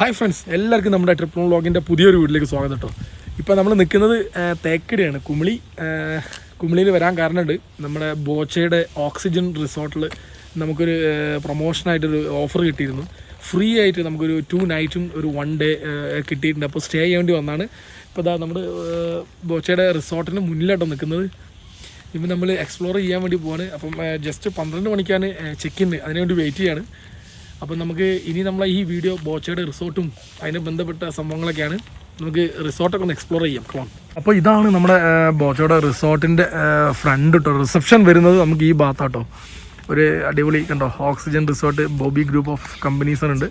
Hi friends എല്ലാവർക്കും നമ്മുടെ trip വ്ളോഗിന്റെ പുതിയൊരു വീട്ടിലേക്ക് സ്വാഗതം കേട്ടോ ഇപ്പോൾ നമ്മൾ നിൽക്കുന്നത് തേക്കടിയാണ്. കുമിളി കുമിളിയിൽ വരാൻ കാരണമുണ്ട് നമ്മുടെ ബോച്ചയുടെ ഓക്സിജൻ റിസോർട്ടിൽ നമുക്കൊരു പ്രൊമോഷനായിട്ടൊരു ഓഫർ കിട്ടിയിരുന്നു. ഫ്രീ ആയിട്ട് നമുക്കൊരു ടു നൈറ്റും ഒരു വൺ ഡേ കിട്ടിയിട്ടുണ്ട്. അപ്പോൾ സ്റ്റേ ചെയ്യാൻ വേണ്ടി വന്നാണ്. ഇപ്പോൾ ഇതാ നമ്മുടെ ബോച്ചയുടെ റിസോർട്ടിന് മുന്നിലാട്ടോ നിൽക്കുന്നത് ഇപ്പം നമ്മൾ എക്സ്പ്ലോർ ചെയ്യാൻ വേണ്ടി പോവാണ്. അപ്പം ജസ്റ്റ് പന്ത്രണ്ട് മണിക്കാണ് ചെക്ക് ഇൻ അതിനുവേണ്ടി വെയിറ്റ് ചെയ്യാണ്. അപ്പം നമുക്ക് ഇനി നമ്മളെ ഈ വീഡിയോ ബോച്ചയുടെ റിസോർട്ടും അതിന് ബന്ധപ്പെട്ട സംഭവങ്ങളൊക്കെയാണ് നമുക്ക് റിസോർട്ടൊക്കെ ഒന്ന് എക്സ്പ്ലോർ ചെയ്യാം. ക്ലോൺ അപ്പോൾ ഇതാണ് നമ്മുടെ ബോച്ചയുടെ റിസോർട്ടിന്റെ ഫ്രണ്ട് കേട്ടോ റിസപ്ഷൻ വരുന്നത് നമുക്ക് ഈ ഭാഗത്താട്ടോ. ഒരു അടിപൊളി കണ്ടോ oxygen resort Boby group of companies ഉണ്ട്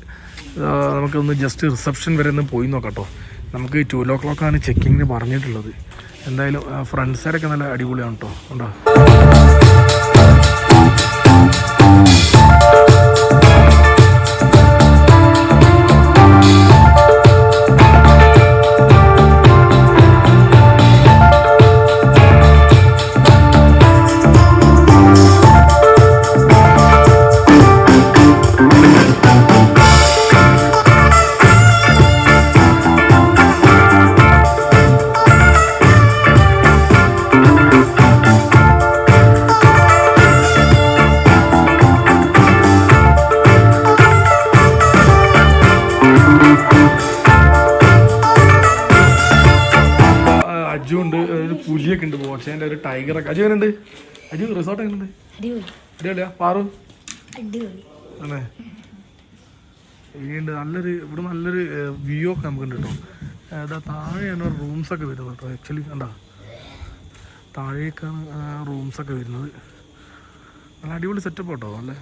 നമുക്കൊന്ന് ജസ്റ്റ് റിസപ്ഷൻ വരെ ഒന്ന് പോയി നോക്കാം കേട്ടോ നമുക്ക് ടു ഓ ക്ലോക്കാണ് ചെക്കിങ്ങിന് പറഞ്ഞിട്ടുള്ളത്. എന്തായാലും ഫ്രണ്ട് സൈഡൊക്കെ നല്ല അടിപൊളിയാണ് കേട്ടോ ഉണ്ടോ അജു റിസോർട്ട് അടിപൊളിയാ? പാറു? അടിപൊളി. അല്ലേ നല്ലൊരു ഇവിടെ നല്ലൊരു വ്യൂ ഒക്കെ നമുക്കുണ്ട് കേട്ടോ. അതാ താഴെയാണ് റൂംസ് ഒക്കെ വരുന്നത് കേട്ടോ ആക്ച്വലി കണ്ടാ? താഴേക്കാണ് റൂംസ് ഒക്കെ വരുന്നത്. നല്ല അടിപൊളി സെറ്റപ്പ് കേട്ടോ അല്ലേ?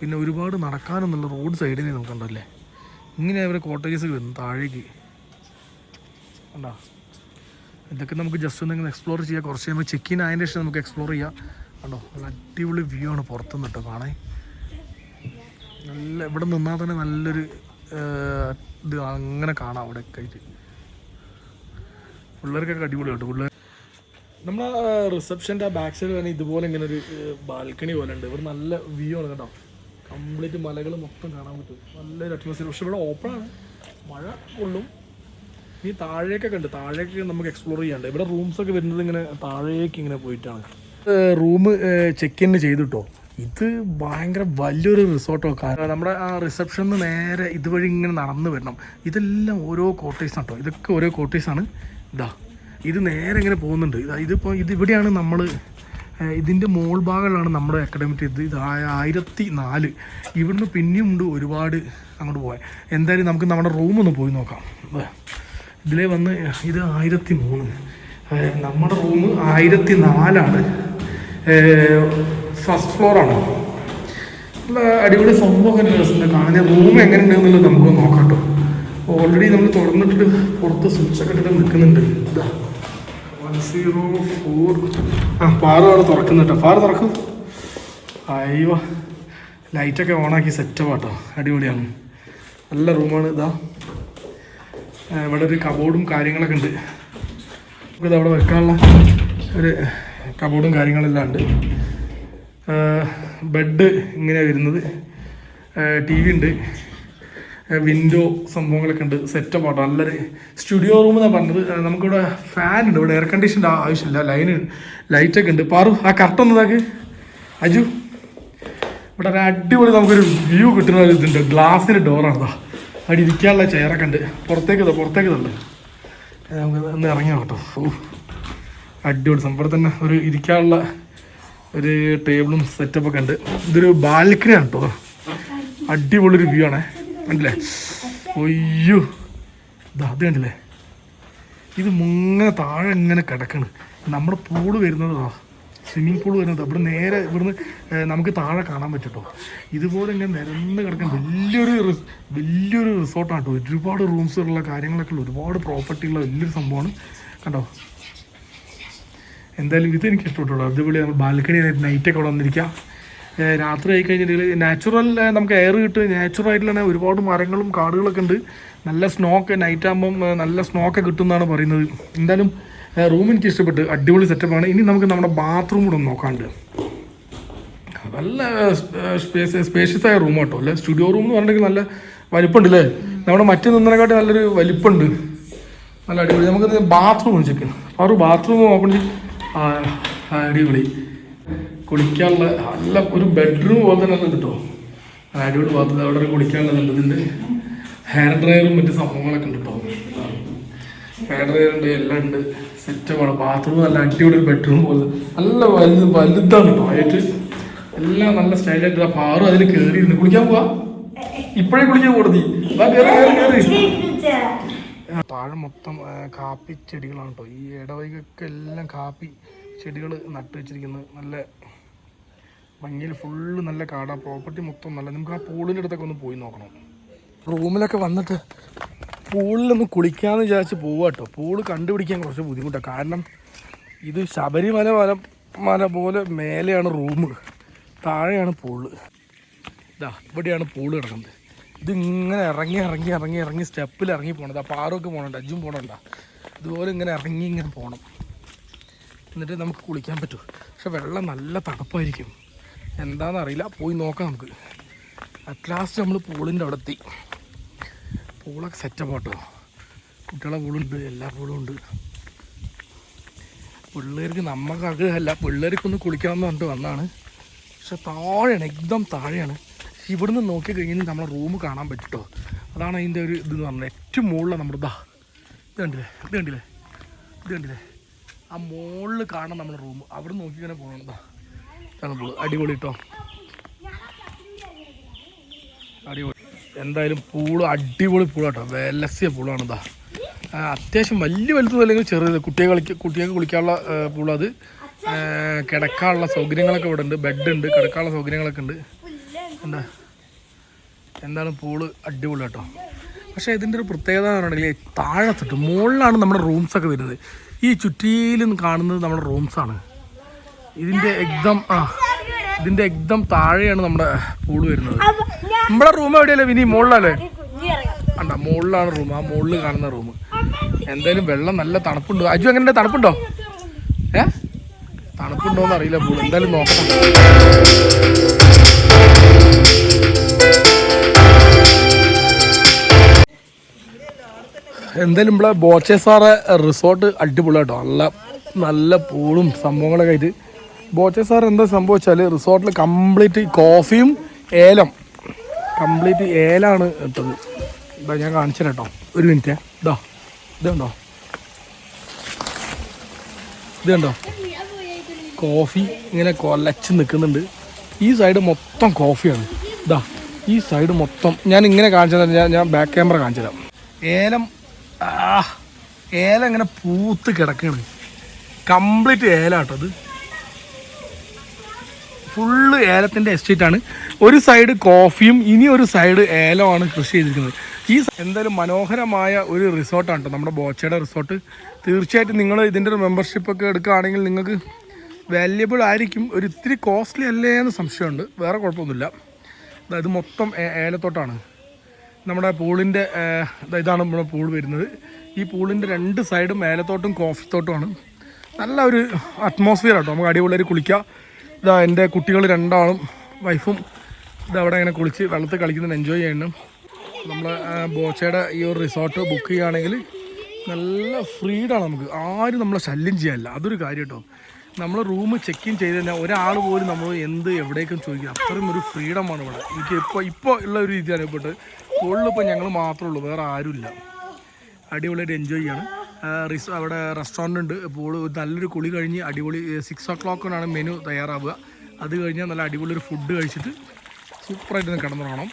പിന്നെ ഒരുപാട് നടക്കാനൊന്നുള്ള റോഡ് സൈഡിൽ നമുക്ക് കണ്ടല്ലേ ഇങ്ങനെ അവരെ കോട്ടേജസ് വരുന്നു താഴേക്ക്. കണ്ടാ? ഇതൊക്കെ നമുക്ക് ജസ്റ്റ് ഒന്ന് എക്സ്പ്ലോർ ചെയ്യാം. കുറച്ച് കഴിയുമ്പോൾ ചെക്ക് ഇൻ ആയതിന്റെ ശേഷം നമുക്ക് എക്സ്പ്ലോർ ചെയ്യാം. കണ്ടോ നല്ല അടിപൊളി വ്യൂ ആണ് പുറത്തുനിന്ന് കേട്ടോ കാണാൻ. നല്ല ഇവിടെ നിന്നാൽ തന്നെ നല്ലൊരു ഇത് അങ്ങനെ കാണാം അവിടെ ആയിട്ട്. പിള്ളേർക്കൊക്കെ അടിപൊളി കേട്ടോ പിള്ളേർ. നമ്മളെ റിസപ്ഷന്റെ ആ ബാക്ക് സൈഡ് തന്നെ ഇതുപോലെ ഇങ്ങനെ ഒരു ബാൽക്കണി പോലെ ഉണ്ട്. ഇവിടെ നല്ല വ്യൂ ആണ് കേട്ടോ. കംപ്ലീറ്റ് മലകൾ മൊത്തം കാണാൻ പറ്റും. നല്ലൊരു അറ്റ്മോസ്ഫിയർ പക്ഷെ ഇവിടെ ഓപ്പൺ ആണ്. മഴ കൊള്ളും ഈ താഴേക്കൊക്കെ ഉണ്ട്. താഴേക്ക് നമുക്ക് എക്സ്പ്ലോർ ചെയ്യാണ്ട്. ഇവിടെ റൂംസ് ഒക്കെ വരുന്നത് ഇങ്ങനെ താഴേക്ക് ഇങ്ങനെ പോയിട്ടാണ്. റൂം ചെക്ക് ഇൻ ചെയ്തിട്ടോ? ഇത് ഭയങ്കര വലിയൊരു റിസോർട്ടോ കാരണം നമ്മുടെ ആ റിസപ്ഷനിൽ നേരെ ഇതുവഴി ഇങ്ങനെ നടന്നു വരണം. ഇതെല്ലാം ഓരോ കോട്ടേഴ്സ് കേട്ടോ ഇതൊക്കെ ഓരോ കോട്ടേഴ്സ് ആണ്. ഇതാ. ഇത് നേരെ ഇങ്ങനെ പോകുന്നുണ്ട്. ഇതാ ഇതിപ്പോൾ ഇത് ഇവിടെയാണ് നമ്മൾ ഇതിന്റെ മോൾ ഭാഗങ്ങളാണ് നമ്മുടെ അക്കാഡമിക് ഇത്. ഇത് ആയിരത്തി നാല് ഇവിടുന്ന് പിന്നെയും ഉണ്ട് ഒരുപാട് അങ്ങോട്ട് പോകാൻ എന്തായാലും നമുക്ക് നമ്മുടെ റൂമൊന്ന് പോയി നോക്കാം. ഇതിലേ വന്ന് ഇത് ആയിരത്തി മൂന്ന് നമ്മുടെ റൂം ആയിരത്തി നാലാണ് ഫസ്റ്റ് ഫ്ലോറാണ്. അടിപൊളി സംഭവം രസമുണ്ട് കാണാൻ റൂം എങ്ങനെ ഉണ്ടെന്നുള്ളത് നമുക്ക് നോക്കാം കേട്ടോ. ഓൾറെഡി നമ്മൾ തുറന്നിട്ട് പുറത്ത് സ്വിച്ചൊക്കെ ഇട്ടിട്ട് നിൽക്കുന്നുണ്ട്. വൺ സീറോ ഫോർ ആ പാറ അവിടെ തുറക്കുന്നു കേട്ടോ. പാറ തുറക്കും. അയ്യോ. ലൈറ്റൊക്കെ ഓണാക്കി സെറ്റപ്പ് കേട്ടോ അടിപൊളിയാണ്. നല്ല റൂമാണ്. ഇതാ. ഇവിടെ ഒരു കബോർഡും കാര്യങ്ങളൊക്കെ ഉണ്ട്. നമുക്കിത് അവിടെ വെക്കാനുള്ള ഒരു കബോർഡും കാര്യങ്ങളെല്ലാം ഉണ്ട്. ബെഡ് ഇങ്ങനെ വരുന്നത്. ടി വി ഉണ്ട്. വിൻഡോ സംഭവങ്ങളൊക്കെ ഉണ്ട്. സെറ്റപ്പ് ആട്ടോ. നല്ലൊരു സ്റ്റുഡിയോ റൂം എന്നാണ് പറഞ്ഞത്. നമുക്കിവിടെ ഫാൻ ഉണ്ട്. ഇവിടെ എയർ കണ്ടീഷന്റെ ആവശ്യമില്ല. ലൈന് ലൈറ്റൊക്കെ ഉണ്ട്. പാറു ആ കറക്റ്റ് ഒന്നതാക്ക് അജു ഇവിടെ ഒരു അടിപൊളി നമുക്കൊരു വ്യൂ കിട്ടുന്ന ഒരു ഇതുണ്ട്. ഗ്ലാസിന്റെ ഡോറാണ് ഇതാ അവിടെ ഇരിക്കാനുള്ള ചെയറൊക്കെ ഉണ്ട്. പുറത്തേക്ക് പുറത്തേക്ക് തന്നെ നമുക്ക് ഒന്ന് ഇറങ്ങി കേട്ടോ. ഓ അടിപൊളി സംഭവം തന്നെ. ഒരു ഇരിക്കാനുള്ള ഒരു ടേബിളും സെറ്റപ്പൊക്കെ ഉണ്ട്. ഇതൊരു ബാൽക്കണി ആണ് കേട്ടോ. അടിപൊളി ഒരു വ്യൂ ആണേ. കണ്ടില്ലേ? ഒയ്യോ ഇതാ അത് കണ്ടില്ലേ? ഇത് മുങ്ങനെ താഴെ ഇങ്ങനെ കിടക്കണ്. നമ്മുടെ പൂൾ വരുന്നതാ സ്വിമ്മിങ് പൂൾ വരുന്നത്. ഇവിടെ നേരെ ഇവിടുന്ന് നമുക്ക് താഴെ കാണാൻ പറ്റും ഇതുപോലെ ഇങ്ങനെ നിരന്ന് കിടക്കുന്ന വലിയൊരു വലിയൊരു റിസോർട്ടാണ് കേട്ടോ ഒരുപാട് റൂംസുള്ള കാര്യങ്ങളൊക്കെ ഉള്ള ഒരുപാട് പ്രോപ്പർട്ടിയുള്ള വലിയൊരു സംഭവമാണ്. കണ്ടോ? എന്തായാലും ഇത് എനിക്ക് ഇഷ്ടപ്പെട്ടുള്ളൂ. അതുപോലെ നമ്മൾ ബാൽക്കണി നൈറ്റൊക്കെ അവിടെ വന്നിരിക്കാം. രാത്രി ആയി കഴിഞ്ഞിട്ടുണ്ടെങ്കിൽ നാച്ചുറൽ നമുക്ക് എയർ കിട്ടും. നാച്ചുറൽ ആയിട്ടുള്ള ഒരുപാട് മരങ്ങളും കാടുകളൊക്കെ ഉണ്ട്. നല്ല സ്നോ ഒക്കെ നൈറ്റ് ആകുമ്പം നല്ല സ്നോ ഒക്കെ കിട്ടും എന്നാണ് പറയുന്നത്. എന്തായാലും റൂം എനിക്ക് ഇഷ്ടപ്പെട്ടു. അടിപൊളി സെറ്റപ്പാണ് ഇനി നമുക്ക് നമ്മുടെ ബാത്റൂം കൂടെ ഒന്ന് നോക്കാണ്ട്. നല്ല സ്പേസ് സ്പേഷ്യസ് ആയ റൂം കേട്ടോ അല്ലെ? സ്റ്റുഡിയോ റൂം എന്ന് പറഞ്ഞിട്ടുണ്ടെങ്കിൽ നല്ല വലിപ്പമുണ്ട് അല്ലേ നമ്മുടെ മറ്റു നിന്നതിനെക്കാട്ടി നല്ലൊരു വലിപ്പമുണ്ട്. നല്ല അടിപൊളി. നമുക്ക് ബാത്റൂം ചെക്ക് ആ ഒരു ബാത്റൂം ഓപ്പൺ അടിപൊളി. കുളിക്കാനുള്ള നല്ല ഒരു ബെഡ്റൂം പോലെ തന്നെ കിട്ടോ. അടിപൊളി ബാത്റൂം അവിടെ ഒരു കുളിക്കാനുള്ളതുണ്ട് ഹെയർ ഡ്രയറും മറ്റു സംഭവങ്ങളൊക്കെ ഉണ്ട് കേട്ടോ. ഉണ്ട് എല്ലാം ഉണ്ട്. സെറ്റപ്പാണ് ബാത്റൂം നല്ല അടിപൊളി ബെഡ്റൂം പോലെ. നല്ല വലുത് വലുതാണ് ടോയ്ലറ്റ് ആയിട്ട് എല്ലാം നല്ല സ്റ്റൈലായിട്ട് ആ പാറും അതിൽ കയറിയിരുന്നു കുളിക്കാൻ പോവാ? ഇപ്പോഴേ കുളിക്കാൻ കൊടുത്തി താഴെ മൊത്തം കാപ്പി ചെടികളാണ് കേട്ടോ ഈ ഇടവഴികൊക്കെ എല്ലാം കാപ്പി ചെടികൾ നട്ടു വെച്ചിരിക്കുന്നത്. നല്ല ഭംഗിയിൽ ഫുള്ള് നല്ല കാടാ. പ്രോപ്പർട്ടി മൊത്തം നല്ല. നമുക്ക് ആ പൂളിന്റെ അടുത്തൊക്കെ ഒന്ന് പോയി നോക്കണം. റൂമിലൊക്കെ വന്നിട്ട് പൂളിലൊന്ന് കുളിക്കാമെന്ന് വിചാരിച്ച് പോവുക കേട്ടോ പൂൾ കണ്ടുപിടിക്കാൻ കുറച്ച് ബുദ്ധിമുട്ടാണ് കാരണം ഇത് ശബരിമല മല മല പോലെ മേലെയാണ് റൂം താഴെയാണ് പൂൾ. ഇതാ ഇവിടെയാണ് പൂൾ കിടക്കുന്നത്. ഇതിങ്ങനെ ഇറങ്ങി ഇറങ്ങി ഇറങ്ങി ഇറങ്ങി സ്റ്റെപ്പിൽ ഇറങ്ങി പോകണത് പാറൊക്കെ പോകണുണ്ട് അജ്ജും പോകണണ്ട ഇതുപോലെ ഇങ്ങനെ ഇറങ്ങി ഇങ്ങനെ പോകണം എന്നിട്ട് നമുക്ക് കുളിക്കാൻ പറ്റും. പക്ഷെ വെള്ളം നല്ല തണുപ്പായിരിക്കും. എന്താണെന്നറിയില്ല പോയി നോക്കാം നമുക്ക്. അറ്റ് ലാസ്റ്റ് നമ്മൾ പൂളിന്റെ അവിടെ എത്തി. പൂളൊക്കെ സെറ്റപ്പ് കേട്ടോ കുട്ടികളെ പൂളുണ്ട് എല്ലാ പൂളും ഉണ്ട്. പിള്ളേർക്ക് നമുക്ക് ആഗ്രഹമല്ല. പിള്ളേർക്കൊന്ന് കുളിക്കണം എന്ന് പറഞ്ഞിട്ട് വന്നാണ്. പക്ഷെ താഴെയാണ് എക്ദം താഴെയാണ്. ഇവിടുന്ന് നോക്കി കഴിഞ്ഞാൽ നമ്മളെ റൂം കാണാൻ പറ്റുട്ടോ. അതാണ് അതിന്റെ ഒരു ഇതെന്ന് പറഞ്ഞത്. ഏറ്റവും മുകളിലാണ് നമ്മുടെ ഇതാ ഇത് കണ്ടില്ലേ? ഇത് കണ്ടില്ലേ? ഇത് കണ്ടില്ലേ? ആ മുകളിൽ കാണാം നമ്മുടെ റൂം. അവിടെ നോക്കി ഇങ്ങനെ പോകണം ഇതാ ഇതാണ് അടിപൊളി കേട്ടോ അടിപൊളി. എന്തായാലും പൂൾ അടിപൊളി പൂളാട്ടോ. വെലസിയ പൂളാണ് അത്യാവശ്യം വലിയ വലുതും അല്ലെങ്കിൽ ചെറിയത്. കുട്ടിയെ കളിക്ക കുട്ടികൾക്ക് കുളിക്കാനുള്ള പൂളത് കിടക്കാനുള്ള സൗകര്യങ്ങളൊക്കെ ഇവിടെ ഉണ്ട് ബെഡ് ഉണ്ട് കിടക്കാനുള്ള സൗകര്യങ്ങളൊക്കെ ഉണ്ട് എന്താ? എന്താണ് പൂൾ അടിപൊളി കേട്ടോ പക്ഷേ ഇതിന്റെ ഒരു പ്രത്യേകത എന്ന് പറഞ്ഞിട്ടുണ്ടെങ്കിൽ താഴത്തിട്ട് മുകളിലാണ് നമ്മുടെ റൂംസ് ഒക്കെ വരുന്നത്. ഈ ചുറ്റിയിലും കാണുന്നത് നമ്മുടെ റൂംസാണ് ഇതിന്റെ എക്സാം ആ ഇതിന്റെ എക്ദം താഴെയാണ് നമ്മുടെ പൂൾ വരുന്നത്. നമ്മുടെ റൂം എവിടെയല്ലേ വിനി? മുകളിലല്ലേ അണ്ട മുകളിലാണ് റൂം. ആ മുകളിൽ കാണുന്ന റൂം. എന്തായാലും വെള്ളം നല്ല തണുപ്പുണ്ട്. അജു എങ്ങനെ തണുപ്പുണ്ടോ? ഏ? തണുപ്പുണ്ടോന്ന് അറിയില്ല പൂൾ എന്തായാലും നോക്കണം. എന്തായാലും ഇവിടെ ബോച്ചെ സാറെ റിസോർട്ട് അടിപൊളി കേട്ടോ നല്ല നല്ല പൂളും സംഭവങ്ങളൊക്കെ ആയിട്ട് ബോച്ചെ സാർ എന്താ സംഭവിച്ചാൽ റിസോർട്ടിൽ കംപ്ലീറ്റ് കോഫിയും ഏലം. കംപ്ലീറ്റ് ഏലാണ് ഇട്ടത്. ഇതാ ഞാൻ കാണിച്ചു കേട്ടോ. ഒരു മിനിറ്റ് ഇതാ. ഇതുണ്ടോ ഇതുണ്ടോ കോഫി ഇങ്ങനെ കൊലച്ച് നിൽക്കുന്നുണ്ട് ഈ സൈഡ് മൊത്തം കോഫിയാണ് ഇതാ. ഈ സൈഡ് മൊത്തം. ഞാൻ ഇങ്ങനെ കാണിച്ചു തരാം ഞാൻ ഞാൻ ബാക്ക് ക്യാമറ കാണിച്ചു തരാം ഏലം ഏലം ഇങ്ങനെ പൂത്ത് കിടക്കുകയാണ് കംപ്ലീറ്റ് ഏലാട്ടോ അത് ഫുള്ള് ഏലത്തിന്റെ ആണ്. ഒരു സൈഡ് കോഫിയും ഇനി ഒരു സൈഡ് ഏലമാണ് കൃഷി ചെയ്തിരിക്കുന്നത്. ഈ എന്തായാലും മനോഹരമായ ഒരു റിസോർട്ടാണ് കേട്ടോ നമ്മുടെ ബോച്ചയുടെ റിസോർട്ട് തീർച്ചയായിട്ടും നിങ്ങൾ ഇതിന്റെ ഒരു മെമ്പർഷിപ്പൊക്കെ എടുക്കുകയാണെങ്കിൽ നിങ്ങൾക്ക് വാല്യബിൾ ആയിരിക്കും. ഒരു ഇത്തിരി കോസ്റ്റ്ലി അല്ലേ എന്ന് സംശയമുണ്ട്. വേറെ കുഴപ്പമൊന്നുമില്ല. അതായത് മൊത്തം ഏലത്തോട്ടാണ്. നമ്മുടെ പൂളിന്റെ ഇതാണ് നമ്മുടെ പൂൾ വരുന്നത്. ഈ പൂളിന്റെ രണ്ട് സൈഡും ഏലത്തോട്ടും കോഫി തോട്ടമാണ് നല്ല ഒരു അറ്റ്മോസ്ഫിയർ ആട്ടോ നമുക്ക് അടിപൊളിയായി കുളിക്കാം. ഇതാ എന്റെ കുട്ടികൾ രണ്ടാളും വൈഫും ഇതവിടെ ഇങ്ങനെ കുളിച്ച് വെള്ളത്തിൽ കളിക്കുന്നത് എൻജോയ് ചെയ്യണം നമ്മൾ ബോച്ചയുടെ ഈ ഒരു റിസോർട്ട് ബുക്ക് ചെയ്യുകയാണെങ്കിൽ നല്ല ഫ്രീഡാണ് നമുക്ക്. ആരും നമ്മളെ ശല്യം ചെയ്യാനില്ല അതൊരു കാര്യം കേട്ടോ നമ്മൾ റൂം ചെക്ക് ഇൻ ചെയ്ത് കഴിഞ്ഞാൽ ഒരാൾ പോലും നമ്മൾ എന്ത് എവിടേക്കും ചോദിക്കുക അത്രയും ഒരു ഫ്രീഡമാണ് ഇവിടെ. എനിക്ക് ഇപ്പോൾ ഇപ്പോൾ ഉള്ള ഒരു രീതി അനുഭവപ്പെട്ട് കൂടുതലിപ്പോൾ ഞങ്ങൾ മാത്രമേ ഉള്ളൂ. വേറെ ആരുമില്ല. അടിപൊളിയായിട്ട് എൻജോയ് ചെയ്യാണ്. റിസ് അവിടെ റെസ്റ്റോറന്റ് ഉണ്ട് അപ്പോൾ നല്ലൊരു കുളി കഴിഞ്ഞ് അടിപൊളി സിക്സ് ഒ ക്ലോക്കിനാണ് മെനു തയ്യാറാവുക. അത് കഴിഞ്ഞാൽ നല്ല അടിപൊളി ഒരു ഫുഡ് കഴിച്ചിട്ട് സൂപ്പറായിട്ട് കിടന്നു കിടന്നുറങ്ങണം.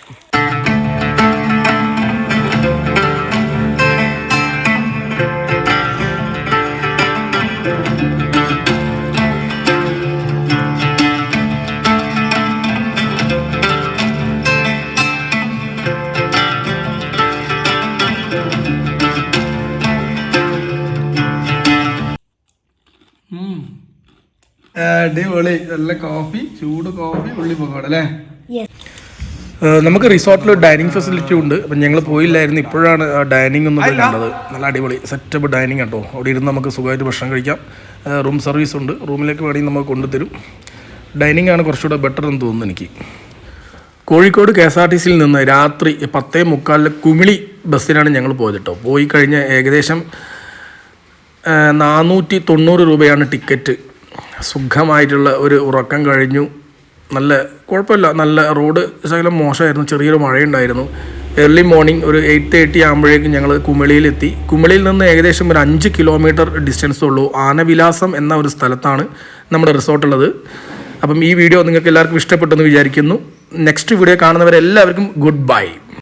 അടിപൊളി. നല്ല കോഫി ചൂട് കോഫി ഉള്ളി പക്കോട അല്ലേ? നമുക്ക് റിസോർട്ടിൽ ഡൈനിങ് ഫെസിലിറ്റി ഉണ്ട്. അപ്പം ഞങ്ങൾ പോയില്ലായിരുന്നു. ഇപ്പോഴാണ് ഡൈനിങ് ഒന്നും കണ്ടത്. നല്ല അടിപൊളി. സെറ്റപ്പ് ഡൈനിങ് കേട്ടോ അവിടെ ഇരുന്ന് നമുക്ക് സുഖമായിട്ട് ഭക്ഷണം കഴിക്കാം. റൂം സർവീസ് ഉണ്ട്. റൂമിലേക്ക് വേണമെങ്കിൽ നമുക്ക് കൊണ്ടുതരും. ഡൈനിങ് ആണ് കുറച്ചുകൂടെ ബെറ്റർ എന്ന് തോന്നുന്നു എനിക്ക്. Kozhikode K S R T സിയിൽ നിന്ന് രാത്രി പത്തേ മുക്കാലിലെ കുമിളി ബസ്സിനാണ് ഞങ്ങൾ പോയത് കേട്ടോ പോയി കഴിഞ്ഞ് ഏകദേശം നാനൂറ്റി തൊണ്ണൂറ് രൂപയാണ് ടിക്കറ്റ്. സുഖമായിട്ടുള്ള ഒരു ഉറക്കം കഴിഞ്ഞു. നല്ല കുഴപ്പമില്ല. നല്ല റോഡ് ശകലം മോശമായിരുന്നു. ചെറിയൊരു മഴയുണ്ടായിരുന്നു. ഏർലി മോർണിംഗ് ഒരു എയ്റ്റ് തേർട്ടി ആകുമ്പോഴേക്കും ഞങ്ങൾ കുമിളിയിലെത്തി. കുമിളിയിൽ നിന്ന് ഏകദേശം ഒരു അഞ്ച് കിലോമീറ്റർ ഡിസ്റ്റൻസ് ഉള്ളൂ. ആനവിലാസം എന്ന ഒരു സ്ഥലത്താണ് നമ്മുടെ റിസോർട്ടുള്ളത് അപ്പം ഈ വീഡിയോ നിങ്ങൾക്ക് എല്ലാവർക്കും ഇഷ്ടപ്പെട്ടെന്ന് വിചാരിക്കുന്നു. നെക്സ്റ്റ് വീഡിയോ കാണുന്നവരെല്ലാവർക്കും ഗുഡ് ബൈ